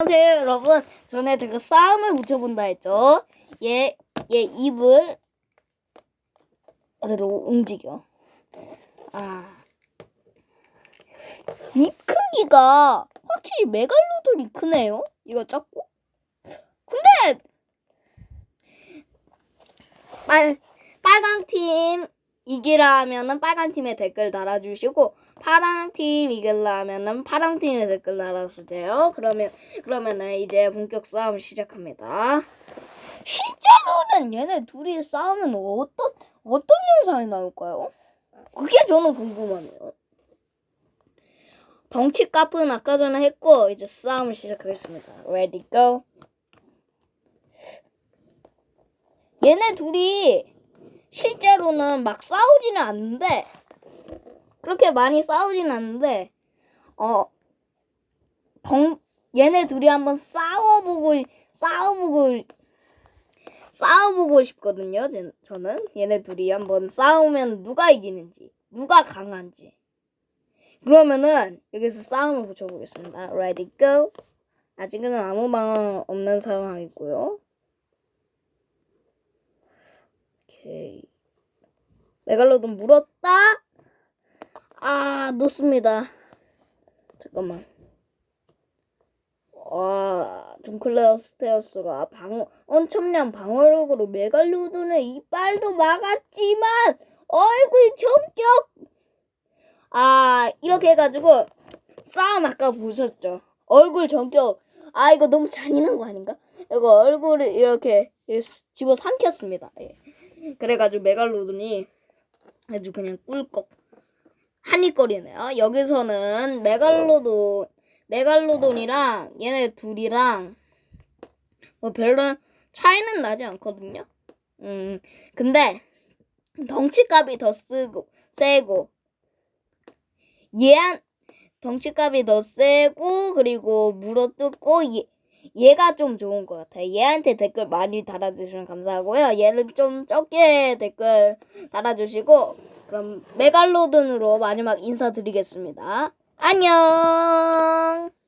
안녕하세요 여러분. 전에 제가 싸움을 붙여본다 했죠? 얘, 얘 입을 아래로 움직여. 아. 입 크기가 확실히 메갈로돈이 크네요? 이거 작고? 근데! 빨, 빨강 팀 이기라 하면은 빨간 팀에 댓글 달아주시고 파랑 팀 이길라 하면은 파랑 팀에 댓글 달아주세요. 그러면 그러면은 이제 본격 싸움 시작합니다. 실제로는 얘네 둘이 싸우면 어떤 어떤 영상이 나올까요? 그게 저는 궁금하네요. 덩치 값은 아까 전에 했고 이제 싸움을 시작하겠습니다. Ready go. 얘네 둘이 실제로는 막 싸우지는 않는데 그렇게 많이 싸우진 않는데 어 덩, 얘네 둘이 한번 싸워보고 싸워보고 싸워보고 싶거든요. 제- 저는 얘네 둘이 한번 싸우면 누가 이기는지 누가 강한지 그러면은 여기서 싸움을 붙여보겠습니다. Ready go. 아직은 아무 방황 없는 상황이고요. 오케이. 메갈로돈 물었다. 아, 놓습니다. 잠깐만. 와, 둥클레어스테어스가 방어, 엄청난 방어력으로 메갈로돈의 이빨도 막았지만 얼굴 전격. 아, 이렇게 해가지고 싸움 아까 보셨죠? 얼굴 전격. 아, 이거 너무 잔인한 거 아닌가? 이거 얼굴을 이렇게 집어 삼켰습니다. 예. 그래가지고 메갈로돈이 아주 그냥 꿀꺽 한입거리네요. 여기서는 메갈로돈 메갈로돈이랑 얘네 둘이랑 뭐 별로 차이는 나지 않거든요. 음 근데 덩치값이 더 쓰고 세고 얘한 덩치값이 더 세고 그리고 물어뜯고 얘, 얘가 좀 좋은 것 같아요. 얘한테 댓글 많이 달아주시면 감사하고요. 얘는 좀 적게 댓글 달아주시고 그럼 메갈로돈으로 마지막 인사드리겠습니다. 안녕.